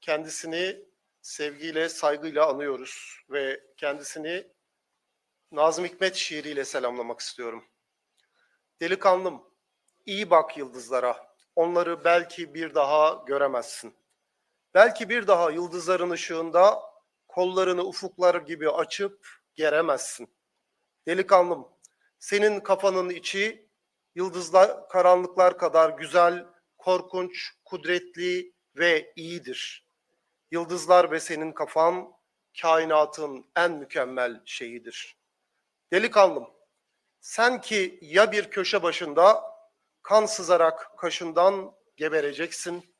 Kendisini sevgiyle, saygıyla anıyoruz ve kendisini Nazım Hikmet şiiriyle selamlamak istiyorum. Delikanlım, iyi bak yıldızlara. Onları belki bir daha göremezsin. Belki bir daha yıldızların ışığında kollarını ufuklar gibi açıp geremezsin. Delikanlım, senin kafanın içi yıldızlar, karanlıklar kadar güzel, korkunç, kudretli ve iyidir. Yıldızlar ve senin kafan kainatın en mükemmel şeyidir. Delikanlım, sen ki ya bir köşe başında kan sızarak kaşından gebereceksin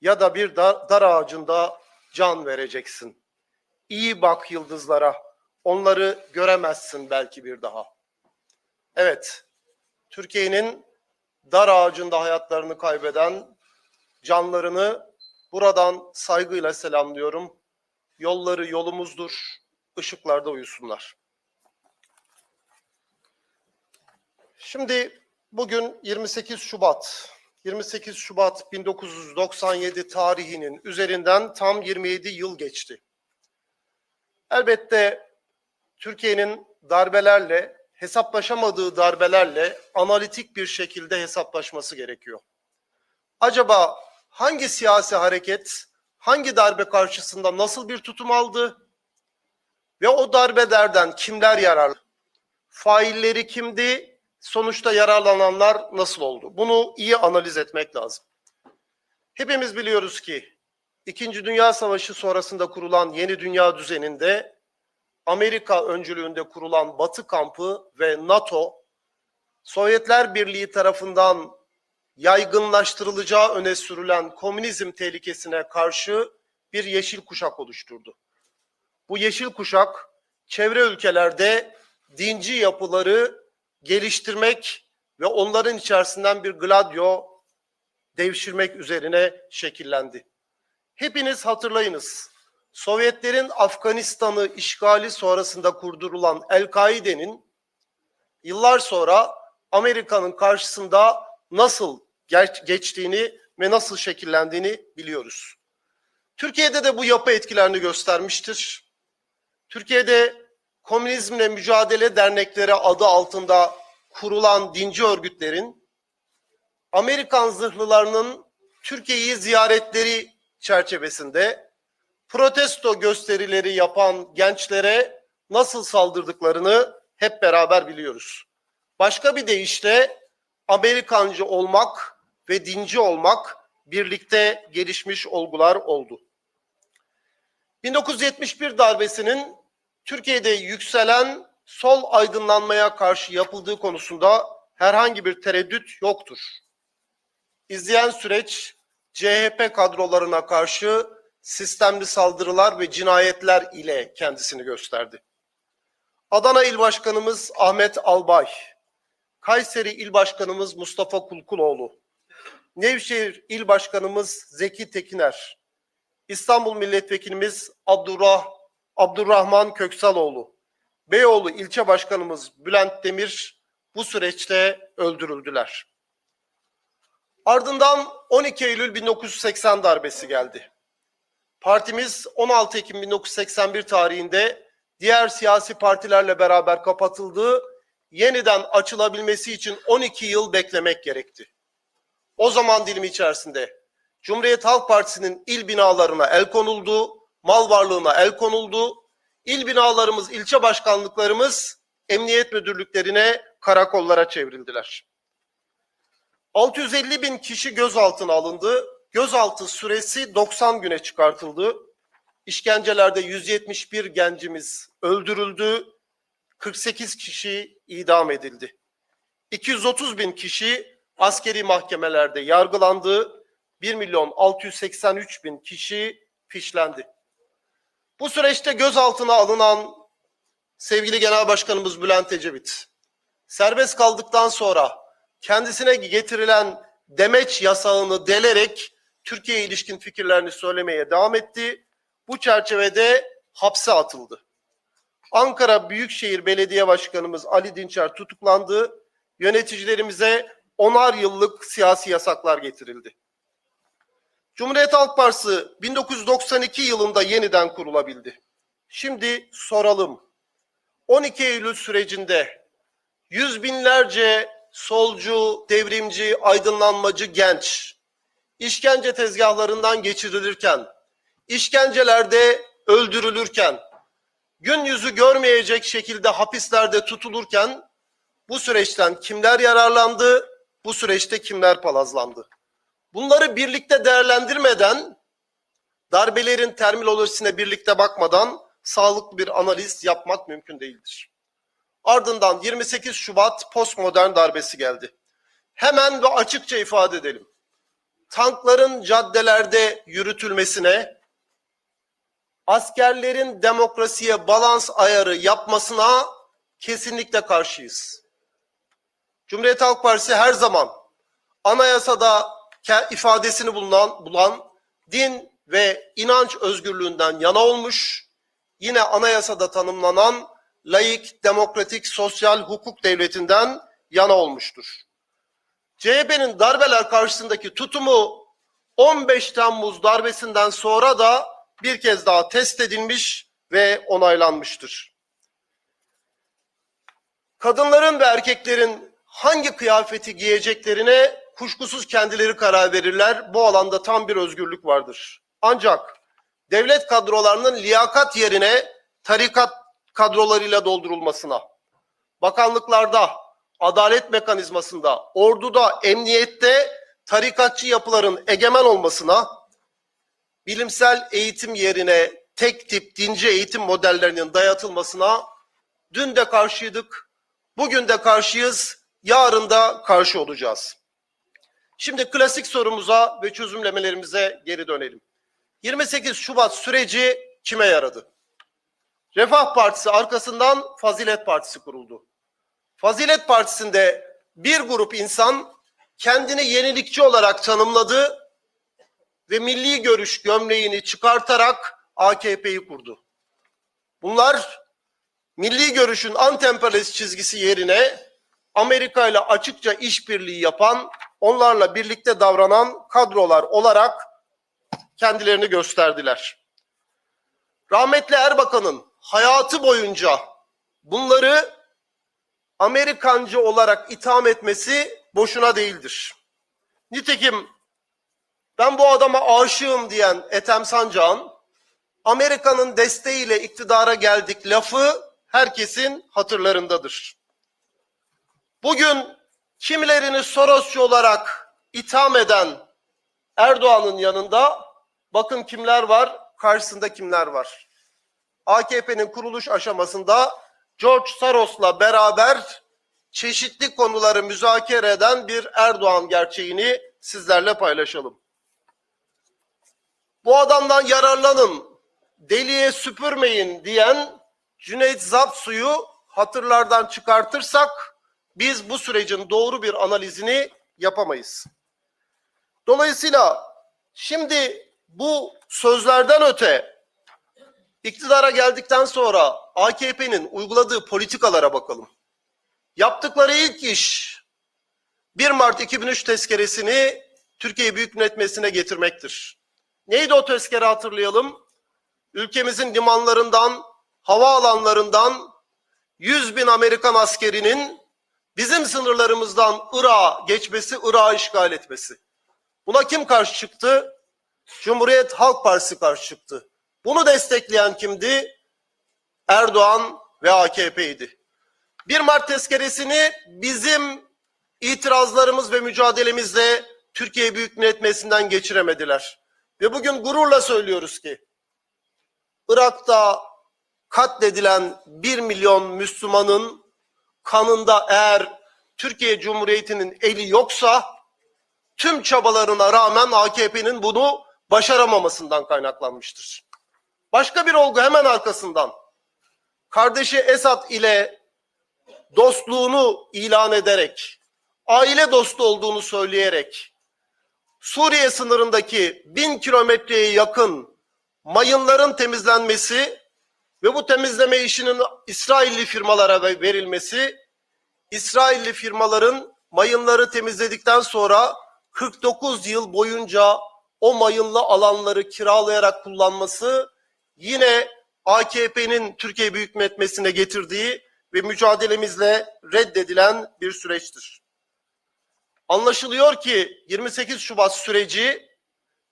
ya da bir dar, dar ağacında can vereceksin. İyi bak yıldızlara, onları göremezsin belki bir daha. Evet, Türkiye'nin dar ağacında hayatlarını kaybeden canlarını buradan saygıyla selamlıyorum. Yolları yolumuzdur, ışıklarda uyusunlar. Şimdi bugün 28 Şubat. 28 Şubat 1997 tarihinin üzerinden tam 27 yıl geçti. Elbette Türkiye'nin darbelerle, hesaplaşamadığı darbelerle analitik bir şekilde hesaplaşması gerekiyor. Acaba hangi siyasi hareket hangi darbe karşısında nasıl bir tutum aldı ve o darbelerden kimler yararlı? Failleri kimdi? Sonuçta yararlananlar nasıl oldu? Bunu iyi analiz etmek lazım. Hepimiz biliyoruz ki İkinci Dünya Savaşı sonrasında kurulan yeni dünya düzeninde Amerika öncülüğünde kurulan Batı kampı ve NATO Sovyetler Birliği tarafından yaygınlaştırılacağı öne sürülen komünizm tehlikesine karşı bir yeşil kuşak oluşturdu. Bu yeşil kuşak çevre ülkelerde dinci yapıları geliştirmek ve onların içerisinden bir gladyo devşirmek üzerine şekillendi. Hepiniz hatırlayınız. Sovyetlerin Afganistan'ı işgali sonrasında kurdurulan El-Kaide'nin yıllar sonra Amerika'nın karşısında nasıl geçtiğini ve nasıl şekillendiğini biliyoruz. Türkiye'de de bu yapı etkilerini göstermiştir. Türkiye'de Komünizmle Mücadele Dernekleri adı altında kurulan dinci örgütlerin Amerikan zırhlılarının Türkiye'yi ziyaretleri çerçevesinde protesto gösterileri yapan gençlere nasıl saldırdıklarını hep beraber biliyoruz. Başka bir deyişle Amerikancı olmak ve dinci olmak birlikte gelişmiş olgular oldu. 1971 darbesinin Türkiye'de yükselen sol aydınlanmaya karşı yapıldığı konusunda herhangi bir tereddüt yoktur. İzleyen süreç CHP kadrolarına karşı sistemli saldırılar ve cinayetler ile kendisini gösterdi. Adana İl Başkanımız Ahmet Albay, Kayseri İl Başkanımız Mustafa Kulkuloğlu, Nevşehir İl Başkanımız Zeki Tekiner, İstanbul Milletvekilimiz Abdurrah, Abdurrahman Köksaloğlu, Beyoğlu İlçe Başkanımız Bülent Demir bu süreçte öldürüldüler. Ardından 12 Eylül 1980 darbesi geldi. Partimiz 16 Ekim 1981 tarihinde diğer siyasi partilerle beraber kapatıldı. Yeniden açılabilmesi için 12 yıl beklemek gerekti. O zaman dilimi içerisinde Cumhuriyet Halk Partisi'nin il binalarına el konuldu, mal varlığına el konuldu. İl binalarımız, ilçe başkanlıklarımız emniyet müdürlüklerine, karakollara çevrildiler. 650 bin kişi gözaltına alındı. Gözaltı süresi 90 güne çıkartıldı. İşkencelerde 171 gencimiz öldürüldü. 48 kişi idam edildi. 230 bin kişi askeri mahkemelerde yargılandı. 1 milyon 683 bin kişi fişlendi. Bu süreçte gözaltına alınan sevgili Genel Başkanımız Bülent Ecevit, serbest kaldıktan sonra kendisine getirilen demeç yasağını delerek Türkiye'ye ilişkin fikirlerini söylemeye devam etti. Bu çerçevede hapse atıldı. Ankara Büyükşehir Belediye Başkanımız Ali Dinçer tutuklandı. Yöneticilerimize onar yıllık siyasi yasaklar getirildi. Cumhuriyet Halk Partisi 1992 yılında yeniden kurulabildi. Şimdi soralım. 12 Eylül sürecinde yüz binlerce solcu, devrimci, aydınlanmacı genç işkence tezgahlarından geçirilirken, işkencelerde öldürülürken, gün yüzü görmeyecek şekilde hapislerde tutulurken bu süreçten kimler yararlandı, bu süreçte kimler palazlandı? Bunları birlikte değerlendirmeden, darbelerin terminolojisine birlikte bakmadan sağlıklı bir analiz yapmak mümkün değildir. Ardından 28 Şubat postmodern darbesi geldi. Hemen ve açıkça ifade edelim. Tankların caddelerde yürütülmesine, askerlerin demokrasiye balans ayarı yapmasına kesinlikle karşıyız. Cumhuriyet Halk Partisi her zaman anayasada ifadesini bulunan, bulan din ve inanç özgürlüğünden yana olmuş, yine anayasada tanımlanan laik, demokratik, sosyal hukuk devletinden yana olmuştur. CHP'nin darbeler karşısındaki tutumu 15 Temmuz darbesinden sonra da bir kez daha test edilmiş ve onaylanmıştır. Kadınların ve erkeklerin hangi kıyafeti giyeceklerine kuşkusuz kendileri karar verirler. Bu alanda tam bir özgürlük vardır. Ancak devlet kadrolarının liyakat yerine tarikat kadrolarıyla doldurulmasına, bakanlıklarda, adalet mekanizmasında, orduda, emniyette tarikatçı yapıların egemen olmasına, bilimsel eğitim yerine tek tip dinci eğitim modellerinin dayatılmasına dün de karşıydık, bugün de karşıyız, yarın da karşı olacağız. Şimdi klasik sorumuza ve çözümlemelerimize geri dönelim. 28 Şubat süreci kime yaradı? Refah Partisi arkasından Fazilet Partisi kuruldu. Fazilet Partisi'nde bir grup insan kendini yenilikçi olarak tanımladı ve milli görüş gömleğini çıkartarak AKP'yi kurdu. Bunlar milli görüşün antemperyalist çizgisi yerine Amerika ile açıkça işbirliği yapan, onlarla birlikte davranan kadrolar olarak kendilerini gösterdiler. Rahmetli Erbakan'ın hayatı boyunca bunları Amerikancı olarak itham etmesi boşuna değildir. Nitekim ben bu adama aşığım diyen Ethem Sancak'ın Amerika'nın desteğiyle iktidara geldik lafı herkesin hatırlarındadır. Bugün kimilerini Sorosçu olarak itham eden Erdoğan'ın yanında bakın kimler var, karşısında kimler var. AKP'nin kuruluş aşamasında George Soros'la beraber çeşitli konuları müzakere eden bir Erdoğan gerçeğini sizlerle paylaşalım. Bu adamdan yararlanın, deliye süpürmeyin diyen Cüneyt Zapsu'yu hatırlardan çıkartırsak biz bu sürecin doğru bir analizini yapamayız. Dolayısıyla şimdi bu sözlerden öte iktidara geldikten sonra AKP'nin uyguladığı politikalara bakalım. Yaptıkları ilk iş 1 Mart 2003 tezkeresini Türkiye Büyük Millet Meclisi'ne getirmektir. Neydi o tezkere hatırlayalım? Ülkemizin limanlarından, havaalanlarından 100 bin Amerikan askerinin bizim sınırlarımızdan Irak'a geçmesi, Irak'ı işgal etmesi. Buna kim karşı çıktı? Cumhuriyet Halk Partisi karşı çıktı. Bunu destekleyen kimdi? Erdoğan ve AKP'ydi. 1 Mart tezkeresini bizim itirazlarımız ve mücadelemizle Türkiye Büyük Millet Meclisi'nden geçiremediler. Ve bugün gururla söylüyoruz ki Irak'ta katledilen 1 milyon Müslümanın kanında eğer Türkiye Cumhuriyeti'nin eli yoksa tüm çabalarına rağmen AKP'nin bunu başaramamasından kaynaklanmıştır. Başka bir olgu hemen arkasından kardeşi Esad ile dostluğunu ilan ederek, aile dostu olduğunu söyleyerek Suriye sınırındaki bin kilometreye yakın mayınların temizlenmesi ve bu temizleme işinin İsrailli firmalara verilmesi, İsrailli firmaların mayınları temizledikten sonra 49 yıl boyunca o mayınlı alanları kiralayarak kullanması yine AKP'nin Türkiye Büyük Millet getirdiği ve mücadelemizle reddedilen bir süreçtir. Anlaşılıyor ki 28 Şubat süreci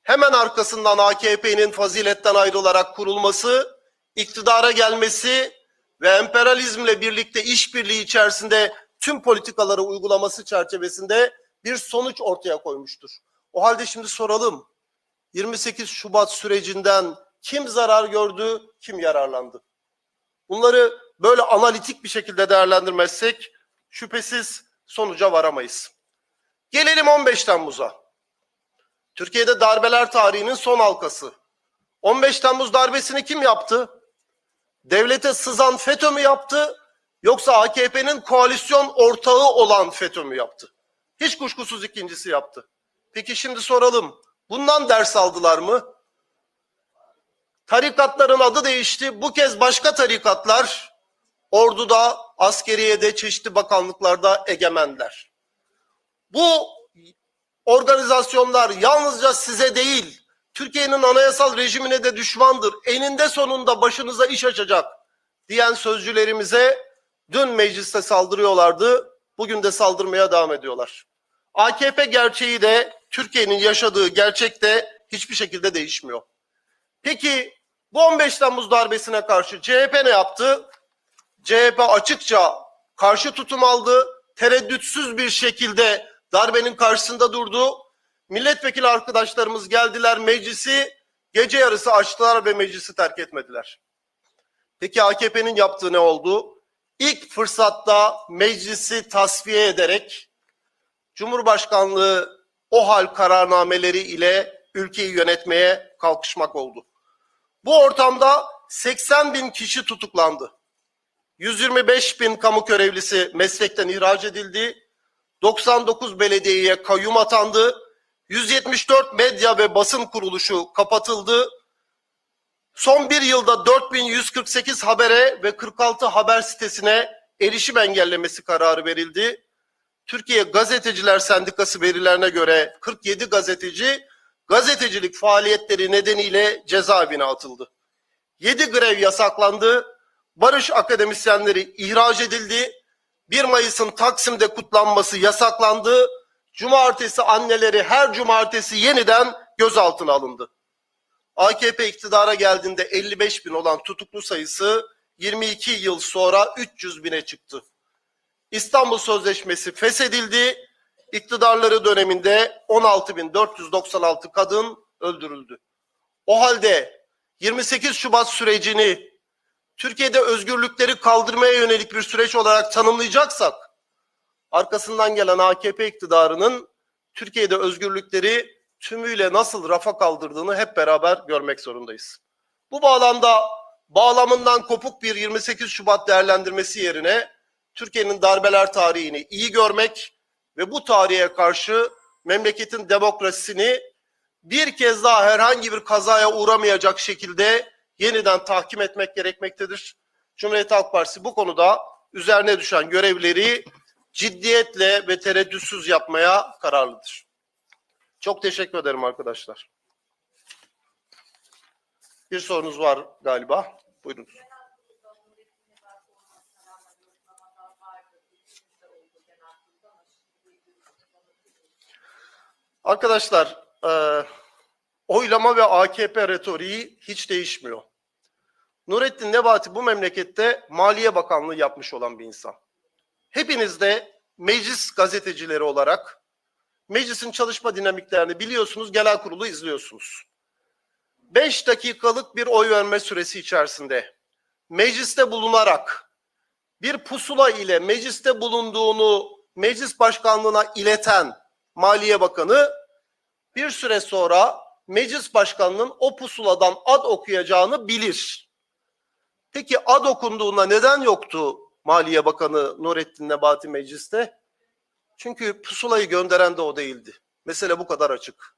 hemen arkasından AKP'nin faziletten ayrılarak kurulması, iktidara gelmesi ve emperyalizmle birlikte işbirliği içerisinde tüm politikaları uygulaması çerçevesinde bir sonuç ortaya koymuştur. O halde şimdi soralım. 28 Şubat sürecinden kim zarar gördü, kim yararlandı? Bunları böyle analitik bir şekilde değerlendirmezsek şüphesiz sonuca varamayız. Gelelim 15 Temmuz'a. Türkiye'de darbeler tarihinin son halkası. 15 Temmuz darbesini kim yaptı? Devlete sızan FETÖ mü yaptı? Yoksa AKP'nin koalisyon ortağı olan FETÖ mü yaptı? Hiç kuşkusuz ikincisi yaptı. Peki şimdi soralım. Bundan ders aldılar mı? Tarikatların adı değişti. Bu kez başka tarikatlar orduda, askeriyede, çeşitli bakanlıklarda egemenler. Bu organizasyonlar yalnızca size değil, Türkiye'nin anayasal rejimine de düşmandır. Eninde sonunda başınıza iş açacak diyen sözcülerimize dün mecliste saldırıyorlardı. Bugün de saldırmaya devam ediyorlar. AKP gerçeği de Türkiye'nin yaşadığı gerçek de hiçbir şekilde değişmiyor. Peki bu 15 Temmuz darbesine karşı CHP ne yaptı? CHP açıkça karşı tutum aldı. Tereddütsüz bir şekilde darbenin karşısında durdu. Milletvekili arkadaşlarımız geldiler meclisi gece yarısı açtılar ve meclisi terk etmediler. Peki AKP'nin yaptığı ne oldu? İlk fırsatta meclisi tasfiye ederek Cumhurbaşkanlığı o hal kararnameleri ile ülkeyi yönetmeye kalkışmak oldu. Bu ortamda 80 bin kişi tutuklandı. 125 bin kamu görevlisi meslekten ihraç edildi. 99 belediyeye kayyum atandı. 174 medya ve basın kuruluşu kapatıldı. Son bir yılda 4148 habere ve 46 haber sitesine erişim engellemesi kararı verildi. Türkiye Gazeteciler Sendikası verilerine göre 47 gazeteci gazetecilik faaliyetleri nedeniyle cezaevine atıldı. 7 grev yasaklandı. Barış akademisyenleri ihraç edildi. 1 Mayıs'ın Taksim'de kutlanması yasaklandı. Cumartesi anneleri her cumartesi yeniden gözaltına alındı. AKP iktidara geldiğinde 55 bin olan tutuklu sayısı 22 yıl sonra 300 bine çıktı. İstanbul Sözleşmesi feshedildi. İktidarları döneminde 16.496 kadın öldürüldü. O halde 28 Şubat sürecini Türkiye'de özgürlükleri kaldırmaya yönelik bir süreç olarak tanımlayacaksak arkasından gelen AKP iktidarının Türkiye'de özgürlükleri tümüyle nasıl rafa kaldırdığını hep beraber görmek zorundayız. Bu bağlamda bağlamından kopuk bir 28 Şubat değerlendirmesi yerine Türkiye'nin darbeler tarihini iyi görmek ve bu tarihe karşı memleketin demokrasisini bir kez daha herhangi bir kazaya uğramayacak şekilde yeniden tahkim etmek gerekmektedir. Cumhuriyet Halk Partisi bu konuda üzerine düşen görevleri ciddiyetle ve tereddütsüz yapmaya kararlıdır. Çok teşekkür ederim arkadaşlar. Bir sorunuz var galiba. Buyurun. Arkadaşlar, e, oylama ve AKP retoriği hiç değişmiyor. Nurettin Nebati bu memlekette Maliye Bakanlığı yapmış olan bir insan. Hepiniz de meclis gazetecileri olarak meclisin çalışma dinamiklerini biliyorsunuz, genel kurulu izliyorsunuz. 5 dakikalık bir oy verme süresi içerisinde mecliste bulunarak bir pusula ile mecliste bulunduğunu meclis başkanlığına ileten Maliye Bakanı bir süre sonra meclis başkanının o pusuladan ad okuyacağını bilir. Peki ad okunduğunda neden yoktu Maliye Bakanı Nurettin Nebati mecliste? Çünkü pusulayı gönderen de o değildi. Mesele bu kadar açık.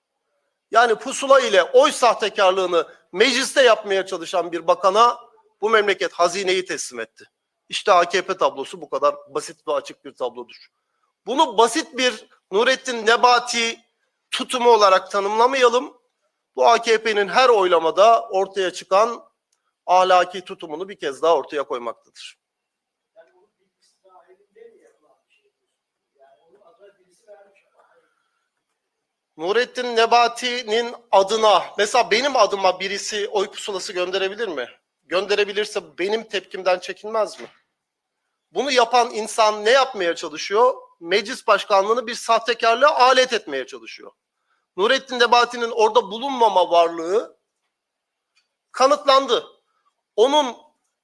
Yani pusula ile oy sahtekarlığını mecliste yapmaya çalışan bir bakana bu memleket hazineyi teslim etti. İşte AKP tablosu bu kadar basit ve açık bir tablodur. Bunu basit bir Nurettin Nebati tutumu olarak tanımlamayalım. Bu AKP'nin her oylamada ortaya çıkan ahlaki tutumunu bir kez daha ortaya koymaktadır. Yani onun bilgisi dahilinde mi yapılan bir şey? Yani onun adına birisi vermiş ama hayır. Nurettin Nebati'nin adına, mesela benim adıma birisi oy pusulası gönderebilir mi? Gönderebilirse benim tepkimden çekinmez mi? Bunu yapan insan ne yapmaya çalışıyor? Meclis başkanlığını bir sahtekarlığa alet etmeye çalışıyor. Nurettin Nebati'nin orada bulunmama varlığı kanıtlandı. Onun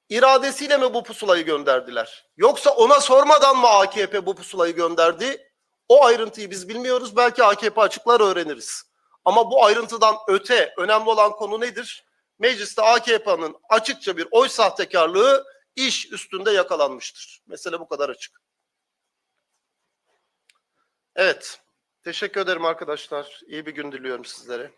iradesiyle mi bu pusulayı gönderdiler? Yoksa ona sormadan mı AKP bu pusulayı gönderdi? O ayrıntıyı biz bilmiyoruz. Belki AKP açıklar öğreniriz. Ama bu ayrıntıdan öte önemli olan konu nedir? Mecliste AKP'nin açıkça bir oy sahtekarlığı iş üstünde yakalanmıştır. Mesele bu kadar açık. Evet. Teşekkür ederim arkadaşlar. İyi bir gün diliyorum sizlere.